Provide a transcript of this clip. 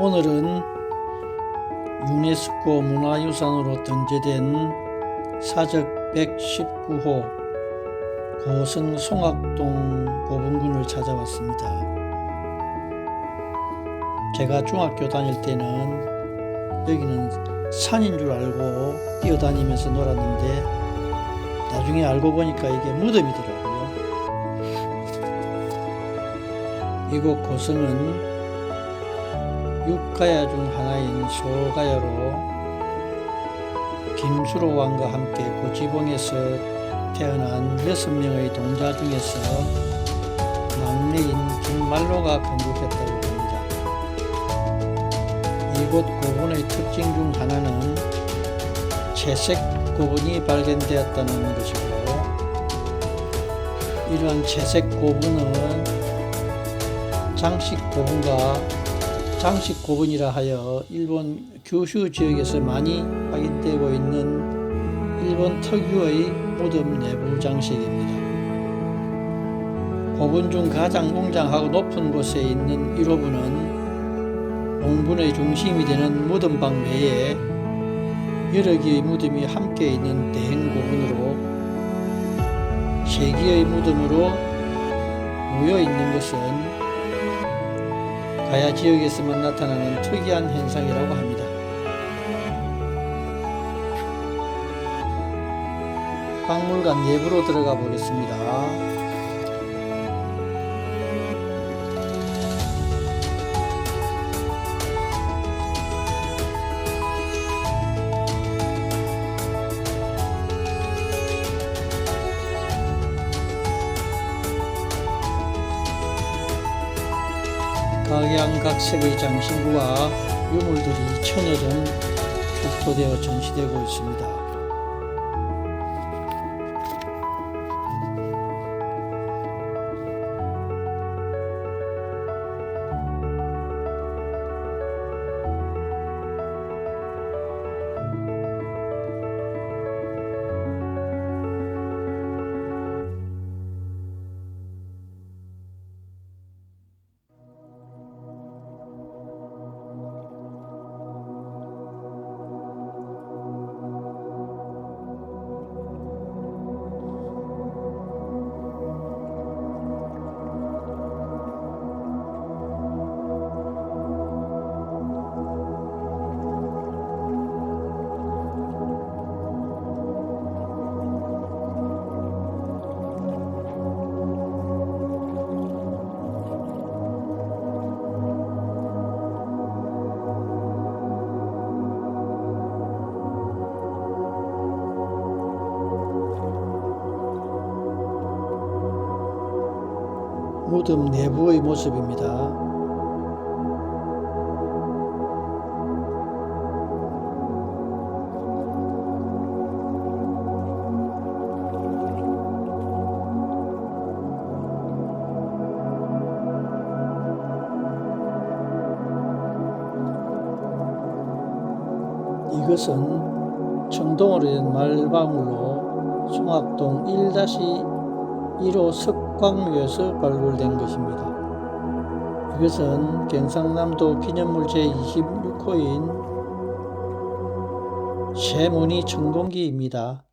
오늘은 유네스코 문화유산으로 등재된 사적 119호 고성 송악동 고분군을 찾아왔습니다. 제가 중학교 다닐 때는 여기는 산인 줄 알고 뛰어다니면서 놀았는데 나중에 알고 보니까 이게 무덤이더라고요. 이곳 고성은 육가야 중 하나인 소가야로 김수로 왕과 함께 고지봉에서 태어난 여섯 명의 동자 중에서 막내인 김말로가 건국했다고 합니다. 이곳 고분의 특징 중 하나는 채색 고분이 발견되었다는 것이고 이러한 채색 고분은 장식 고분과 장식 고분이라 하여 일본 규슈 지역에서 많이 확인되고 있는 일본 특유의 무덤 내부 장식입니다. 고분 중 가장 웅장하고 높은 곳에 있는 1호분은 옹분의 중심이 되는 무덤방 외에 여러 개의 무덤이 함께 있는 대행 고분으로 세 개의 무덤으로 모여 있는 것은 가야 지역에서만 나타나는 특이한 현상이라고 합니다. 박물관 내부로 들어가 보겠습니다. 각양각색의 장신구와 유물들이 천여 점 축소되어 전시되고 있습니다. 무덤 내부의 모습입니다. 이것은 청동으로 된 말방울로 송악동 1-1 호 석광묘에서 발굴된 것입니다. 이것은 경상남도 기념물 제26호인 세문이 청동기입니다.